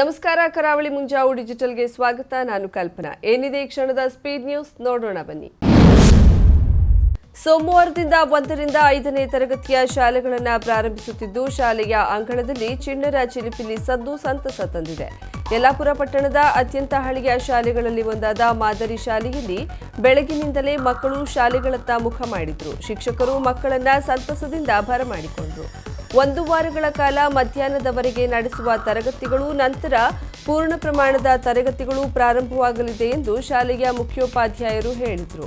ನಮಸ್ಕಾರ, ಕರಾವಳಿ ಮುಂಜಾವು ಡಿಜಿಟಲ್ಗೆ ಸ್ವಾಗತ. ನಾನು ಕಲ್ಪನಾ. ಏನಿದೆ ಈ ಕ್ಷಣದ ಸ್ಪೀಡ್ ನ್ಯೂಸ್? ನೋಡೋಣ ಬನ್ನಿ. ಸೋಮವಾರದಿಂದ ಒಂದರಿಂದ ಐದನೇ ತರಗತಿಯ ಶಾಲೆಗಳನ್ನು ಪ್ರಾರಂಭಿಸುತ್ತಿದ್ದು, ಶಾಲೆಯ ಅಂಗಳದಲ್ಲಿ ಚಿಣ್ಣರ ಚಿಲಿಪಿಲಿ ಸದ್ದು ಸಂತಸ ತಂದಿದೆ. ಯಲ್ಲಾಪುರ ಪಟ್ಟಣದ ಅತ್ಯಂತ ಹಳೆಯ ಶಾಲೆಗಳಲ್ಲಿ ಒಂದಾದ ಮಾದರಿ ಶಾಲೆಯಲ್ಲಿ ಬೆಳಗಿನಿಂದಲೇ ಮಕ್ಕಳು ಶಾಲೆಗಳತ್ತ ಮುಖ ಮಾಡಿದ್ರು. ಶಿಕ್ಷಕರು ಮಕ್ಕಳನ್ನ ಸಂತಸದಿಂದ ಬರಮಾಡಿಕೊಂಡ್ರು. ಒಂದು ವಾರಗಳ ಕಾಲ ಮಧ್ಯಾಹ್ನದವರೆಗೆ ನಡೆಸುವ ತರಗತಿಗಳು, ನಂತರ ಪೂರ್ಣ ಪ್ರಮಾಣದ ತರಗತಿಗಳು ಪ್ರಾರಂಭವಾಗಲಿದೆ ಎಂದು ಶಾಲೆಯ ಮುಖ್ಯೋಪಾಧ್ಯಾಯರು ಹೇಳಿದರು.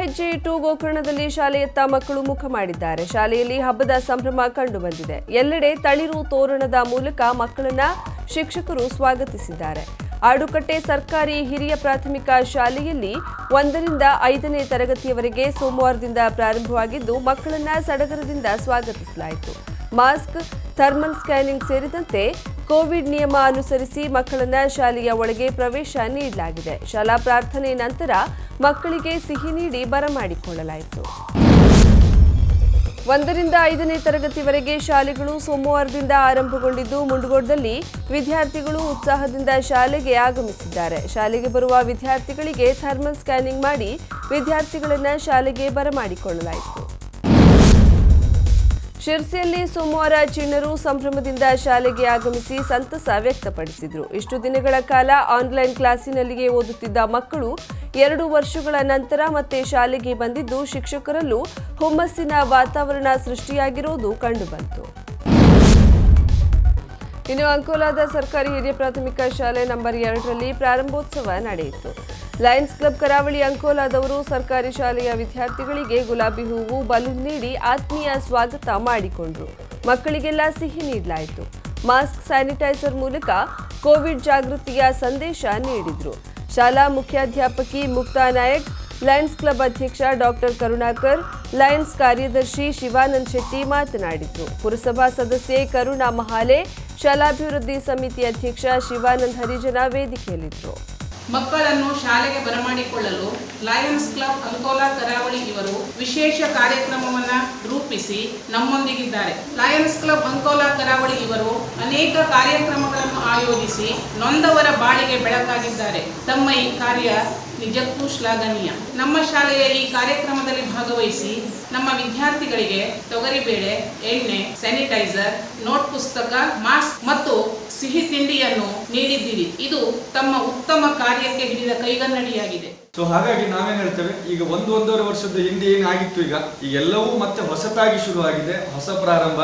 ಹೆಜ್ಜೆ ಇಟ್ಟು ಗೋಕರ್ಣದಲ್ಲಿ ಶಾಲೆಯತ್ತ ಮಕ್ಕಳು ಮುಖ ಮಾಡಿದ್ದಾರೆ. ಶಾಲೆಯಲ್ಲಿ ಹಬ್ಬದ ಸಂಭ್ರಮ ಕಂಡು ಬಂದಿದೆ ಎಲ್ಲೆಡೆ ತಳಿರು ತೋರಣದ ಮೂಲಕ ಮಕ್ಕಳನ್ನ ಶಿಕ್ಷಕರು ಸ್ವಾಗತಿಸಿದ್ದಾರೆ. ಆಡುಕಟ್ಟೆ ಸರ್ಕಾರಿ ಹಿರಿಯ ಪ್ರಾಥಮಿಕ ಶಾಲೆಯಲ್ಲಿ ಒಂದರಿಂದ ಐದನೇ ತರಗತಿಯವರೆಗೆ ಸೋಮವಾರದಿಂದ ಪ್ರಾರಂಭವಾಗಿದ್ದು, ಮಕ್ಕಳನ್ನ ಸಡಗರದಿಂದ ಸ್ವಾಗತಿಸಲಾಯಿತು. ಮಾಸ್ಕ್, ಥರ್ಮಲ್ ಸ್ಕ್ಯಾನಿಂಗ್ ಸೇರಿದಂತೆ ಕೋವಿಡ್ ನಿಯಮ ಅನುಸರಿಸಿ ಮಕ್ಕಳನ್ನ ಶಾಲೆಯ ಒಳಗೆ ಪ್ರವೇಶ ನೀಡಲಾಗಿದೆ. ಶಾಲಾ ಪ್ರಾರ್ಥನೆ ನಂತರ ಮಕ್ಕಳಿಗೆ ಸಿಹಿ ನೀಡಿ ಬರಮಾಡಿಕೊಳ್ಳಲಾಯಿತು ಒಂದರಿಂದ ಐದನೇ ತರಗತಿವರೆಗೆ ಶಾಲೆಗಳು ಸೋಮವಾರದಿಂದ ಆರಂಭಗೊಂಡಿದ್ದು, ಮುಂಡಗೋಡದಲ್ಲಿ ವಿದ್ಯಾರ್ಥಿಗಳು ಉತ್ಸಾಹದಿಂದ ಶಾಲೆಗೆ ಆಗಮಿಸಿದ್ದಾರೆ. ಶಾಲೆಗೆ ಬರುವ ವಿದ್ಯಾರ್ಥಿಗಳಿಗೆ ಥರ್ಮಲ್ ಸ್ಕ್ಯಾನಿಂಗ್ ಮಾಡಿ ವಿದ್ಯಾರ್ಥಿಗಳನ್ನ ಶಾಲೆಗೆ ಬರಮಾಡಿಕೊಳ್ಳಲಾಯಿತು ಶಿರ್ಸಿಯಲ್ಲಿ ಸೋಮವಾರ ಚಿಣ್ಣರು ಸಂಭ್ರಮದಿಂದ ಶಾಲೆಗೆ ಆಗಮಿಸಿ ಸಂತಸ ವ್ಯಕ್ತಪಡಿಸಿದರು. ಇಷ್ಟು ದಿನಗಳ ಕಾಲ ಆನ್ಲೈನ್ ಕ್ಲಾಸಿನಲ್ಲಿಯೇ ಓದುತ್ತಿದ್ದ ಮಕ್ಕಳು ಎರಡು ವರ್ಷಗಳ ನಂತರ ಮತ್ತೆ ಶಾಲೆಗೆ ಬಂದಿದ್ದು ಶಿಕ್ಷಕರಲ್ಲೂ ಹುಮ್ಮಸ್ಸಿನ ವಾತಾವರಣ ಸೃಷ್ಟಿಯಾಗಿರುವುದು ಕಂಡುಬಂತು. ಇನ್ನು ಅಂಕೋಲಾದ ಸರ್ಕಾರಿ ಹಿರಿಯ ಪ್ರಾಥಮಿಕ ಶಾಲೆ ನಂಬರ್ ಎರಡರಲ್ಲಿ ಪ್ರಾರಂಭೋತ್ಸವ ನಡೆಯಿತು. ಲಯನ್ಸ್ ಕ್ಲಬ್ ಕರಾವಳಿ ಅಂಕೋಲಾದವರು ಸರ್ಕಾರಿ ಶಾಲೆಯ ವಿದ್ಯಾರ್ಥಿಗಳಿಗೆ ಗುಲಾಬಿ ಹೂವು, ಬಲೂನ್ ನೀಡಿ ಆತ್ಮೀಯ ಸ್ವಾಗತ ಮಾಡಿಕೊಂಡ್ರು. ಮಕ್ಕಳಿಗೆಲ್ಲ ಸಿಹಿ ನೀಡಲಾಯಿತು. ಮಾಸ್ಕ್ ಸ್ಯಾನಿಟೈಸರ್ ಮೂಲಕ ಕೋವಿಡ್ ಜಾಗೃತಿಯ ಸಂದೇಶ ನೀಡಿದ್ರು. ಶಾಲಾ ಮುಖ್ಯಾಧ್ಯಾಪಕಿ ಮುಕ್ತಾ ನಾಯಕ್, ಲಯನ್ಸ್ ಕ್ಲಬ್ ಅಧ್ಯಕ್ಷ ಡಾಕ್ಟರ್ ಕರುಣಾಕರ್, ಲಯನ್ಸ್ ಕಾರ್ಯದರ್ಶಿ ಶಿವಾನಂದ್ ಶೆಟ್ಟಿ ಮಾತನಾಡಿದರು. ಪುರಸಭಾ ಸದಸ್ಯೆ ಕರುಣಾ ಮಹಾಲೆ, ಶಾಲಾಭಿವೃದ್ಧಿ ಸಮಿತಿ ಅಧ್ಯಕ್ಷ ಶಿವಾನಂದ್ ಹರಿಜನ ವೇದಿಕೆಯಲ್ಲಿದ್ದರು. ಮಕ್ಕಳನ್ನು ಶಾಲೆಗೆ ಬರಮಾಡಿಕೊಳ್ಳಲು ಲಯನ್ಸ್ ಕ್ಲಬ್ ಅಂಕೋಲಾ ಕರಾವಳಿ ಇವರು ವಿಶೇಷ ಕಾರ್ಯಕ್ರಮವನ್ನ ರೂಪಿಸಿ ನಮ್ಮೊಂದಿಗಿದ್ದಾರೆ. ಲಯನ್ಸ್ ಕ್ಲಬ್ ಅಂಕೋಲಾ ಕರಾವಳಿ ಇವರು ಅನೇಕ ಕಾರ್ಯಕ್ರಮಗಳನ್ನು ಆಯೋಜಿಸಿ ನೊಂದವರ ಬಾಳಿಗೆ ಬೆಳಕಾಗಿದ್ದಾರೆ. ತಮ್ಮ ಈ ಕಾರ್ಯ ನಿಜಕ್ಕೂ ಶ್ಲಾಘನೀಯ. ನಮ್ಮ ಶಾಲೆಯ ಈ ಕಾರ್ಯಕ್ರಮದಲ್ಲಿ ಭಾಗವಹಿಸಿ ನಮ್ಮ ವಿದ್ಯಾರ್ಥಿಗಳಿಗೆ ತೊಗರಿಬೇಳೆ ಎಣ್ಣೆ ಸ್ಯಾನಿಟೈಸರ್ ನೋಟ್ ಪುಸ್ತಕ ಮಾಸ್ಕ್ ಮತ್ತು ಸಿಹಿ ತಿಂಡಿಯನ್ನು ನೀಡಿದ್ದೀರಿ. ಇದು ತಮ್ಮ ಉತ್ತಮ ಕಾರ್ಯಕ್ಕೆ ಹಿಡಿದ ಕೈಗನ್ನಡಿಯಾಗಿದೆ. ಸೊ ಹಾಗಾಗಿ ನಾವೇನ್ ಹೇಳ್ತೇವೆ? ಈಗ ಒಂದು ಒಂದೂವರೆ ವರ್ಷದ ಹಿಂದೆ ಏನಾಗಿತ್ತು ಈಗ? ಈಗ ಎಲ್ಲವೂ ಮತ್ತೆ ಹೊಸತಾಗಿ ಶುರುವಾಗಿದೆ. ಹೊಸ ಪ್ರಾರಂಭ.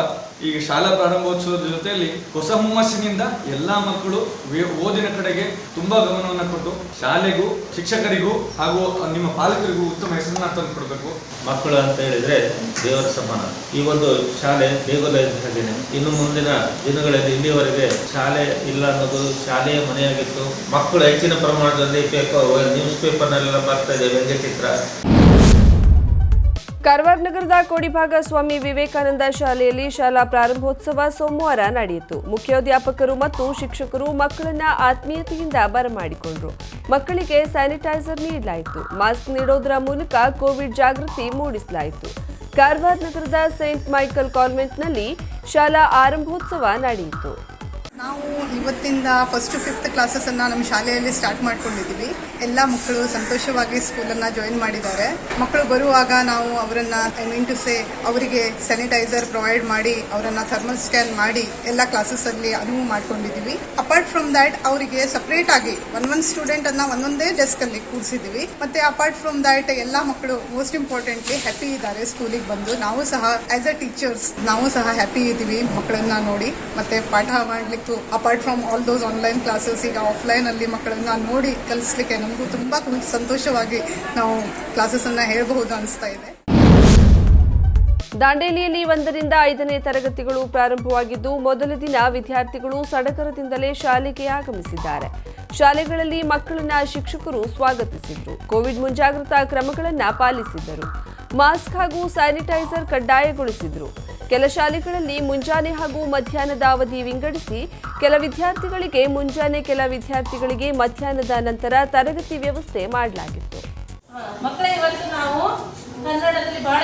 ಈಗ ಶಾಲಾ ಪ್ರಾರಂಭೋತ್ಸವದ ಜೊತೆಯಲ್ಲಿ ಹೊಸ ಹುಮ್ಮಸ್ಸಿನಿಂದ ಎಲ್ಲಾ ಮಕ್ಕಳು ಓದಿನ ಕಡೆಗೆ ತುಂಬಾ ಗಮನವನ್ನು ಕೊಟ್ಟು ಶಾಲೆಗೂ ಶಿಕ್ಷಕರಿಗೂ ಹಾಗೂ ನಿಮ್ಮ ಪಾಲಕರಿಗೂ ಉತ್ತಮ ಹೆಸರನ್ನ ತಂದು ಕೊಡಬೇಕು ಮಕ್ಕಳು ಅಂತ ಹೇಳಿದ್ರೆ ದೇವರ ಸಮಾನ. ಈ ಒಂದು ಶಾಲೆ ದೇಗುಲದ ಹಾಗೇನೆ ಇನ್ನು ಮುಂದಿನ ದಿನಗಳಲ್ಲಿ ಇಲ್ಲಿಯವರೆಗೆ ಶಾಲೆ ಇಲ್ಲ ಅನ್ನೋದು ಶಾಲೆಯ ಮನೆಯಾಗಿತ್ತು. ಮಕ್ಕಳು ಹೆಚ್ಚಿನ ಪ್ರಮಾಣದಲ್ಲಿ ಪೇಪರ್ ನ್ಯೂಸ್ ಪೇಪರ್ನಲ್ಲೆಲ್ಲ ಬರ್ತಾ ಇದೆ, ವ್ಯಂಗ್ಯಚಿತ್ರ. ಕಾರವಾರ ನಗರದ ಕೋಡಿಭಾಗ ಸ್ವಾಮಿ ವಿವೇಕಾನಂದ ಶಾಲೆಯಲ್ಲಿ ಶಾಲಾ ಪ್ರಾರಂಭೋತ್ಸವ ಸೋಮವಾರ ನಡೆಯಿತು. ಮುಖ್ಯೋಧ್ಯಾಪಕರು ಮತ್ತು ಶಿಕ್ಷಕರು ಮಕ್ಕಳನ್ನ ಆತ್ಮೀಯತೆಯಿಂದ ಬರಮಾಡಿಕೊಂಡರು. ಮಕ್ಕಳಿಗೆ ಸ್ಯಾನಿಟೈಸರ್ ನೀಡಲಾಯಿತು. ಮಾಸ್ಕ್ ನೀಡೋದರ ಮೂಲಕ ಕೋವಿಡ್ ಜಾಗೃತಿ ಮೂಡಿಸಲಾಯಿತು. ಕಾರವಾರ ನಗರದ ಸೇಂಟ್ ಮೈಕಲ್ ಕಾನ್ವೆಂಟ್ನಲ್ಲಿ ಶಾಲಾ ಆರಂಭೋತ್ಸವ ನಡೆಯಿತು. ನಾವು ಇವತ್ತಿಂದ ಫಸ್ಟ್ ಫಿಫ್ತ್ ಕ್ಲಾಸಸ್ಸನ್ನು ನಮ್ಮ ಶಾಲೆಯಲ್ಲಿ ಸ್ಟಾರ್ಟ್ ಮಾಡ್ಕೊಂಡಿದ್ದೀವಿ ಎಲ್ಲ ಮಕ್ಕಳು ಸಂತೋಷವಾಗಿ ಸ್ಕೂಲನ್ನು ಜಾಯಿನ್ ಮಾಡಿದ್ದಾರೆ. ಮಕ್ಕಳು ಬರುವಾಗ ನಾವು ಅವರನ್ನು ಐ ಮೀನ್ ಟು ಸೇ ಅವರಿಗೆ ಸ್ಯಾನಿಟೈಸರ್ ಪ್ರೊವೈಡ್ ಮಾಡಿ, ಅವರನ್ನು ಥರ್ಮಲ್ ಸ್ಕ್ಯಾನ್ ಮಾಡಿ ಎಲ್ಲ ಕ್ಲಾಸಸ್ಸಲ್ಲಿ ಅನುವು ಮಾಡ್ಕೊಂಡಿದ್ದೀವಿ ಅಪಾರ್ಟ್ ಫ್ರಮ್ ದ್ಯಾಟ್ ಅವರಿಗೆ ಸಪ್ರೇಟ್ ಆಗಿ ಒನ್ ಒನ್ ಸ್ಟೂಡೆಂಟ್ ಅನ್ನ ಒಂದೊಂದೇ ಡೆಸ್ಕ್ ಅಲ್ಲಿ ಕೂರಿಸಿದ್ದೀವಿ ಮತ್ತೆ ಅಪಾರ್ಟ್ ಫ್ರಮ್ ದ್ಯಾಟ್ ಎಲ್ಲ ಮಕ್ಕಳು ಮೋಸ್ಟ್ ಇಂಪಾರ್ಟೆಂಟ್ಲಿ ಹ್ಯಾಪಿ ಇದ್ದಾರೆ ಸ್ಕೂಲಿಗೆ ಬಂದು. ನಾವು ಸಹ ಆಸ್ ಅ ಟೀಚರ್ಸ್ ನಾವು ಸಹ ಹ್ಯಾಪಿ ಇದ್ದೀವಿ ಮಕ್ಕಳನ್ನ ನೋಡಿ. ಮತ್ತೆ ಪಾಠ ಮಾಡ್ಲಿಕ್ಕೂ apart from all those online classes ಈಗ ಆಫ್ಲೈನ್ ಅಲ್ಲಿ ಮಕ್ಕಳನ್ನ ನೋಡಿ ಕಲಿಸ್ಲಿಕ್ಕೆ ನಮಗೂ ತುಂಬಾ ಸಂತೋಷವಾಗಿ ನಾವು ಕ್ಲಾಸಸ್ ಅನ್ನ ಹೇಳಬಹುದು ಅನಿಸ್ತಾ ಇದೆ. ದಾಂಡೇಲಿಯಲ್ಲಿ ಒಂದರಿಂದ ಐದನೇ ತರಗತಿಗಳು ಪ್ರಾರಂಭವಾಗಿದ್ದು, ಮೊದಲ ದಿನ ವಿದ್ಯಾರ್ಥಿಗಳು ಸಡಗರದಿಂದಲೇ ಶಾಲೆಗೆ ಆಗಮಿಸಿದ್ದಾರೆ. ಶಾಲೆಗಳಲ್ಲಿ ಮಕ್ಕಳನ್ನ ಶಿಕ್ಷಕರು ಸ್ವಾಗತಿಸಿದ್ರು. ಕೋವಿಡ್ ಮುಂಜಾಗ್ರತಾ ಕ್ರಮಗಳನ್ನು ಪಾಲಿಸಿದ್ದರು. ಮಾಸ್ಕ್ ಹಾಗೂ ಸ್ಯಾನಿಟೈಸರ್ ಕಡ್ಡಾಯಗೊಳಿಸಿದ್ರು. ಕೆಲ ಶಾಲೆಗಳಲ್ಲಿ ಮುಂಜಾನೆ ಹಾಗೂ ಮಧ್ಯಾಹ್ನದ ಅವಧಿ ವಿಂಗಡಿಸಿ ಕೆಲ ವಿದ್ಯಾರ್ಥಿಗಳಿಗೆ ಮುಂಜಾನೆ ಕೆಲ ವಿದ್ಯಾರ್ಥಿಗಳಿಗೆ ಮಧ್ಯಾಹ್ನದ ನಂತರ ತರಗತಿ ವ್ಯವಸ್ಥೆ ಮಾಡಲಾಗಿತ್ತು. ಮಕ್ಕಳೇ, ಇವತ್ತು ನಾವು ಕನ್ನಡದಲ್ಲಿ ಬಹಳ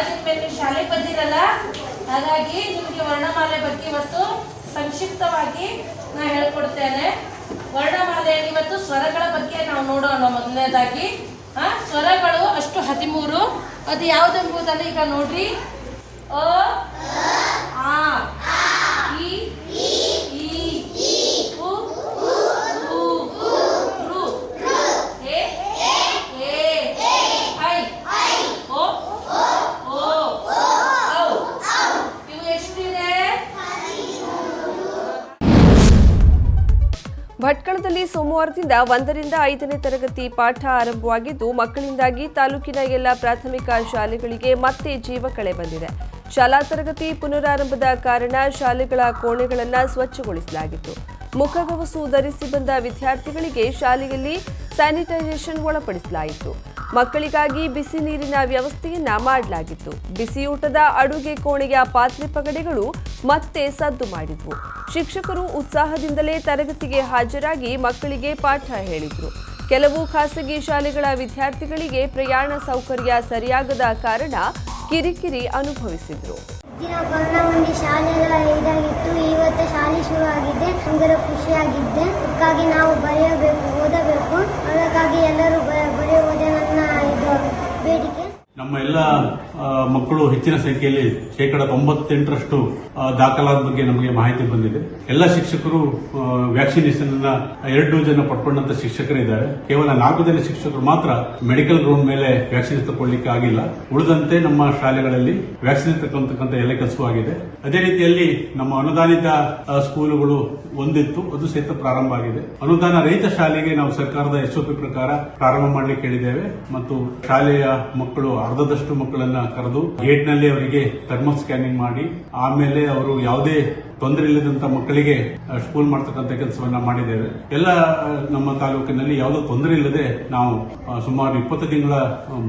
ಶಾಲೆಗೆ ಬಂದಿರಲ್ಲ, ಹಾಗಾಗಿ ನಿಮಗೆ ವರ್ಣಮಾಲೆ ಬಗ್ಗೆ ಇವತ್ತು ಸಂಕ್ಷಿಪ್ತವಾಗಿ ನಾ ಹೇಳ್ಕೊಡ್ತೇನೆ. ವರ್ಣಮಾಲೆಯಲ್ಲಿ ಇವತ್ತು ಸ್ವರಗಳ ಬಗ್ಗೆ ನಾವು ನೋಡೋಣ ಮೊದಲನೇದಾಗಿ. ಸ್ವರಗಳು ಅಷ್ಟು ಹದಿಮೂರು, ಅದು ಯಾವುದೆಂಬುದನ್ನು ಈಗ ನೋಡ್ರಿ. ಭಟ್ಕಳದಲ್ಲಿ ಸೋಮವಾರದಿಂದ ಒಂದರಿಂದ ಐದನೇ ತರಗತಿ ಪಾಠ ಆರಂಭವಾಗಿದ್ದು, ಮಕ್ಕಳಿಂದಾಗಿ ತಾಲೂಕಿನ ಎಲ್ಲ ಪ್ರಾಥಮಿಕ ಶಾಲೆಗಳಿಗೆ ಮತ್ತೆ ಜೀವ ಕಳೆ ಬಂದಿದೆ. ಶಾಲಾ ತರಗತಿ ಪುನರಾರಂಭದ ಕಾರಣ ಶಾಲೆಗಳ ಕೋಣೆಗಳನ್ನು ಸ್ವಚ್ಛಗೊಳಿಸಲಾಗಿತ್ತು. ಮುಖಗವಸು ಧರಿಸಿ ಬಂದ ವಿದ್ಯಾರ್ಥಿಗಳಿಗೆ ಶಾಲೆಯಲ್ಲಿ ಸ್ಯಾನಿಟೈಸೇಷನ್ ಒಳಪಡಿಸಲಾಯಿತು. ಮಕ್ಕಳಿಗಾಗಿ ಬಿಸಿ ನೀರಿನ ವ್ಯವಸ್ಥೆಯನ್ನ ಮಾಡಲಾಗಿತ್ತು. ಬಿಸಿಯೂಟದ ಅಡುಗೆ ಕೋಣೆಯ ಪಾತ್ರೆ ಪಗಡೆಗಳು ಮತ್ತೆ ಸದ್ದು ಮಾಡಿದ್ವು. ಶಿಕ್ಷಕರು ಉತ್ಸಾಹದಿಂದಲೇ ತರಗತಿಗೆ ಹಾಜರಾಗಿ ಮಕ್ಕಳಿಗೆ ಪಾಠ ಹೇಳಿದ್ರು. ಕೆಲವು ಖಾಸಗಿ ಶಾಲೆಗಳ ವಿದ್ಯಾರ್ಥಿಗಳಿಗೆ ಪ್ರಯಾಣ ಸೌಕರ್ಯ ಸರಿಯಾಗದ ಕಾರಣ ಕಿರಿಕಿರಿ ಅನುಭವಿಸಿದ್ರು. ದಿನ ಕೊರೋನಾ ಮುಂದೆ ಶಾಲೆ ಎಲ್ಲ ಇದಾಗಿತ್ತು. ಇವತ್ತು ಶಾಲೆ ಶುರು ಆಗಿದೆ ನಮಗೆಲ್ಲ ಖುಷಿಯಾಗಿದ್ದೆ ಅದಕ್ಕಾಗಿ ನಾವು ಬರೆಯಬೇಕು, ಓದಬೇಕು. ಅದಕ್ಕಾಗಿ ಎಲ್ಲರೂ ಬರೆಯುವುದೇ ನನ್ನ ಇದು ಬೇಡಿಕೆ ನಮ್ಮ ಎಲ್ಲ ಮಕ್ಕಳು ಹೆಚ್ಚಿನ ಸಂಖ್ಯೆಯಲ್ಲಿ ಶೇಕಡ ತೊಂಬತ್ತೆಂಟರಷ್ಟು ದಾಖಲಾದ ಬಗ್ಗೆ ನಮಗೆ ಮಾಹಿತಿ ಬಂದಿದೆ. ಎಲ್ಲ ಶಿಕ್ಷಕರು ವ್ಯಾಕ್ಸಿನೇಷನ್ ಅನ್ನ ಎರಡು ಡೋಸ್ ಅನ್ನು ಪಡ್ಕೊಂಡಂತ ಶಿಕ್ಷಕರಿದ್ದಾರೆ. ಕೇವಲ ನಾಲ್ಕು ಜನ ಶಿಕ್ಷಕರು ಮಾತ್ರ ಮೆಡಿಕಲ್ ಗ್ರೌಂಡ್ ಮೇಲೆ ವ್ಯಾಕ್ಸಿನ್ ತಗೊಳ್ಳಿಕ್ಕೆ ಆಗಿಲ್ಲ. ಉಳಿದಂತೆ ನಮ್ಮ ಶಾಲೆಗಳಲ್ಲಿ ವ್ಯಾಕ್ಸಿನ್ ತಗೊಳ್ತಕ್ಕಂಥ ಎಲ್ಲ ಕೆಲಸವಾಗಿದೆ ಅದೇ ರೀತಿಯಲ್ಲಿ ನಮ್ಮ ಅನುದಾನಿತ ಸ್ಕೂಲುಗಳು ಒಂದಿತ್ತು. ಅದು ಸಹಿತ ಪ್ರಾರಂಭ ಆಗಿದೆ. ಅನುದಾನ ರಹಿತ ಶಾಲೆಗೆ ನಾವು ಸರ್ಕಾರದ ಎಸ್ಒಪಿ ಪ್ರಕಾರ ಪ್ರಾರಂಭ ಮಾಡಲಿಕ್ಕೆ ಹೇಳಿದ್ದೇವೆ. ಮತ್ತು ಶಾಲೆಯ ಮಕ್ಕಳು ಅರ್ಧದಷ್ಟು ಮಕ್ಕಳನ್ನ ಕರೆದು ಗೇಟ್ನಲ್ಲಿ ಅವರಿಗೆ ಥರ್ಮಲ್ ಸ್ಕ್ಯಾನಿಂಗ್ ಮಾಡಿ, ಆಮೇಲೆ ಅವರು ಯಾವುದೇ ತೊಂದರೆ ಇಲ್ಲದಂತ ಮಕ್ಕಳಿಗೆ ಸ್ಕೂಲ್ ಮಾಡ್ತಕ್ಕಂಥ ಕೆಲಸವನ್ನ ಮಾಡಿದ್ದೇವೆ ಎಲ್ಲ ನಮ್ಮ ತಾಲೂಕಿನಲ್ಲಿ ಯಾವುದೋ ತೊಂದರೆ ಇಲ್ಲದೆ ನಾವು ಸುಮಾರು ಇಪ್ಪತ್ತು ತಿಂಗಳ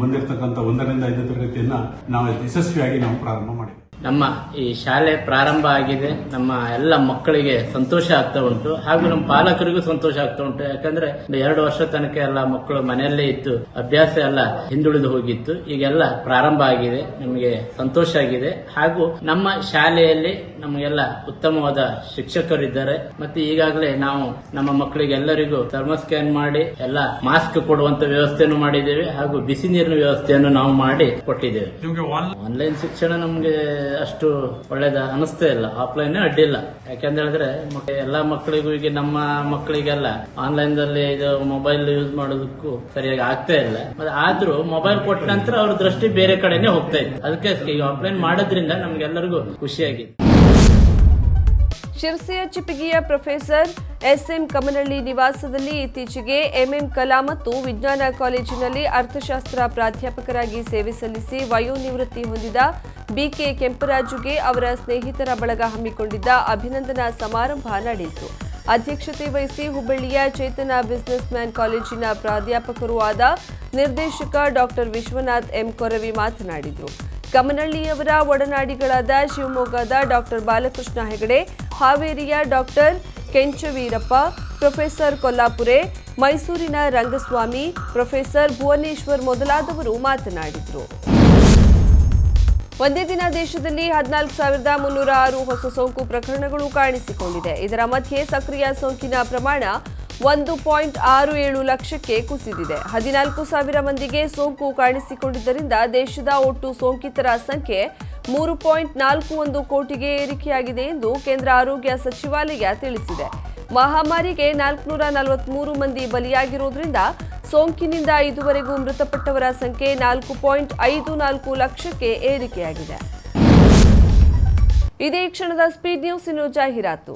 ಬಂದಿರತಕ್ಕಂಥ ಒಂದರಿಂದ ಐದು ತರಗತಿಯನ್ನ ನಾವು ಯಶಸ್ವಿಯಾಗಿ ನಾವು ಪ್ರಾರಂಭ ಮಾಡಿದ್ದೇವೆ ನಮ್ಮ ಈ ಶಾಲೆ ಪ್ರಾರಂಭ ಆಗಿದೆ. ನಮ್ಮ ಎಲ್ಲ ಮಕ್ಕಳಿಗೆ ಸಂತೋಷ ಆಗ್ತಾ ಉಂಟು. ಹಾಗೂ ನಮ್ಮ ಪಾಲಕರಿಗೂ ಸಂತೋಷ ಆಗ್ತಾ ಉಂಟು. ಯಾಕಂದ್ರೆ ಎರಡು ವರ್ಷ ತನಕ ಎಲ್ಲ ಮಕ್ಕಳು ಮನೆಯಲ್ಲೇ ಇತ್ತು ಅಭ್ಯಾಸ ಎಲ್ಲ ಹಿಂದುಳಿದು ಹೋಗಿತ್ತು. ಈಗೆಲ್ಲ ಪ್ರಾರಂಭ ಆಗಿದೆ. ನಮಗೆ ಸಂತೋಷ ಆಗಿದೆ. ಹಾಗೂ ನಮ್ಮ ಶಾಲೆಯಲ್ಲಿ ನಮಗೆಲ್ಲ ಉತ್ತಮವಾದ ಶಿಕ್ಷಕರಿದ್ದಾರೆ. ಮತ್ತೆ ಈಗಾಗಲೇ ನಾವು ನಮ್ಮ ಮಕ್ಕಳಿಗೆ ಎಲ್ಲರಿಗೂ ಥರ್ಮೋ ಸ್ಕ್ಯಾನ್ ಮಾಡಿ ಎಲ್ಲ ಮಾಸ್ಕ್ ಕೊಡುವಂತ ವ್ಯವಸ್ಥೆಯನ್ನು ಮಾಡಿದ್ದೇವೆ. ಹಾಗೂ ಬಿಸಿ ನೀರಿನ ವ್ಯವಸ್ಥೆಯನ್ನು ನಾವು ಮಾಡಿ ಕೊಟ್ಟಿದ್ದೇವೆ. ಆನ್ಲೈನ್ ಶಿಕ್ಷಣ ನಮ್ಗೆ ಅಷ್ಟು ಒಳ್ಳೇದ ಅನಿಸ್ತಾ ಇಲ್ಲ. ಆಫ್ಲೈನ್ ಅಡ್ಡಿಲ್ಲ ಯಾಕಂತ ಹೇಳಿದ್ರೆ ಎಲ್ಲಾ ಮಕ್ಕಳಿಗೂ ಈಗ ನಮ್ಮ ಮಕ್ಕಳಿಗೆಲ್ಲ ಆನ್ಲೈನ್ ದಲ್ಲಿ ಇದು ಮೊಬೈಲ್ ಯೂಸ್ ಮಾಡೋದಕ್ಕೂ ಸರಿಯಾಗಿ ಆಗ್ತಾ ಇಲ್ಲ. ಆದ್ರೂ ಮೊಬೈಲ್ ಕೊಟ್ಟ ನಂತರ ಅವ್ರ ದೃಷ್ಟಿ ಬೇರೆ ಕಡೆನೆ ಹೋಗ್ತಾ ಇತ್ತು. ಅದಕ್ಕೆ ಈಗ ಆಫ್ಲೈನ್ ಮಾಡೋದ್ರಿಂದ ನಮ್ಗೆಲ್ಲರಿಗೂ ಖುಷಿಯಾಗಿದೆ ಶಿರ್ಸಿಯ ಚಿಪಿಗಿಯ ಪ್ರೊಫೆಸರ್ ಎಸ್ಎಂ ಕಮನಹಳ್ಳಿ ನಿವಾಸದಲ್ಲಿ ಇತ್ತೀಚೆಗೆ ಎಂಎಂ ಕಲಾ ಮತ್ತು ವಿಜ್ಞಾನ ಕಾಲೇಜಿನಲ್ಲಿ ಅರ್ಥಶಾಸ್ತ್ರ ಪ್ರಾಧ್ಯಾಪಕರಾಗಿ ಸೇವೆ ಸಲ್ಲಿಸಿ ವಯೋನಿವೃತ್ತಿ ಹೊಂದಿದ ಬಿಕೆ ಕೆಂಪರಾಜುಗೆ ಅವರ ಸ್ನೇಹಿತರ ಬಳಗ ಹಮ್ಮಿಕೊಂಡಿದ್ದ ಅಭಿನಂದನಾ ಸಮಾರಂಭ ನಡೆಯಿತು. ಅಧ್ಯಕ್ಷತೆ ವಹಿಸಿ ಹುಬ್ಬಳ್ಳಿಯ ಚೇತನ ಬಿಸಿನೆಸ್ ಮ್ಯಾನ್ ಕಾಲೇಜಿನ ಪ್ರಾಧ್ಯಾಪಕರೂ ಆದ ನಿರ್ದೇಶಕ ಡಾಕ್ಟರ್ ವಿಶ್ವನಾಥ್ ಎಂ ಕೊರವಿ ಮಾತನಾಡಿದರು. ಕಮನಳ್ಳಿಯವರ ಒಡನಾಡಿಗಳಾದ ಶಿವಮೊಗ್ಗದ ಡಾಕ್ಟರ್ ಬಾಲಕೃಷ್ಣ ಹೆಗಡೆ, ಹಾವೇರಿಯ ಡಾಕ್ಟರ್ ಕೆಂಚವೀರಪ್ಪ ಪ್ರೊಫೆಸರ್ ಕೊಲ್ಲಾಪುರೆ, ಮೈಸೂರಿನ ರಂಗಸ್ವಾಮಿ, ಪ್ರೊಫೆಸರ್ ಭುವನೇಶ್ವರ್ ಮೊದಲಾದವರು ಮಾತನಾಡಿದರು. ಒಂದೇ ದಿನ ದೇಶದಲ್ಲಿ ಹದಿನಾಲ್ಕು ಸಾವಿರದ ಮುನ್ನೂರ ಆರು ಹೊಸ ಸೋಂಕು ಪ್ರಕರಣಗಳು ಕಾಣಿಸಿಕೊಂಡಿದೆ. ಇದರ ಮಧ್ಯೆ ಸಕ್ರಿಯ ಸೋಂಕಿನ ಪ್ರಮಾಣ ಒಂದು ಪಾಯಿಂಟ್ ಆರು ಏಳು ಲಕ್ಷಕ್ಕೆ ಕುಸಿದಿದೆ. ಹದಿನಾಲ್ಕು ಸಾವಿರ ಮಂದಿಗೆ ಸೋಂಕು ಕಾಣಿಸಿಕೊಂಡಿದ್ದರಿಂದ ದೇಶದ ಒಟ್ಟು ಸೋಂಕಿತರ ಸಂಖ್ಯೆ ಮೂರು ಪಾಯಿಂಟ್ ನಾಲ್ಕು ಒಂದು ಕೋಟಿಗೆ ಏರಿಕೆಯಾಗಿದೆ ಎಂದು ಕೇಂದ್ರ ಆರೋಗ್ಯ ಸಚಿವಾಲಯ ತಿಳಿಸಿದೆ. ಮಹಾಮಾರಿಗೆ ನಾಲ್ಕುನೂರ ನಲವತ್ಮೂರು ಮಂದಿ ಬಲಿಯಾಗಿರುವುದರಿಂದ ಸೋಂಕಿನಿಂದ ಇದುವರೆಗೂ ಮೃತಪಟ್ಟವರ ಸಂಖ್ಯೆ ನಾಲ್ಕು ಪಾಯಿಂಟ್ ಐದು ನಾಲ್ಕು ಲಕ್ಷಕ್ಕೆ ಏರಿಕೆಯಾಗಿದೆ. ಇದೇ ಕ್ಷಣದ ಸ್ಪೀಡ್ ನ್ಯೂಸ್ ಇನ್ನು ಜಾಹೀರಾತು.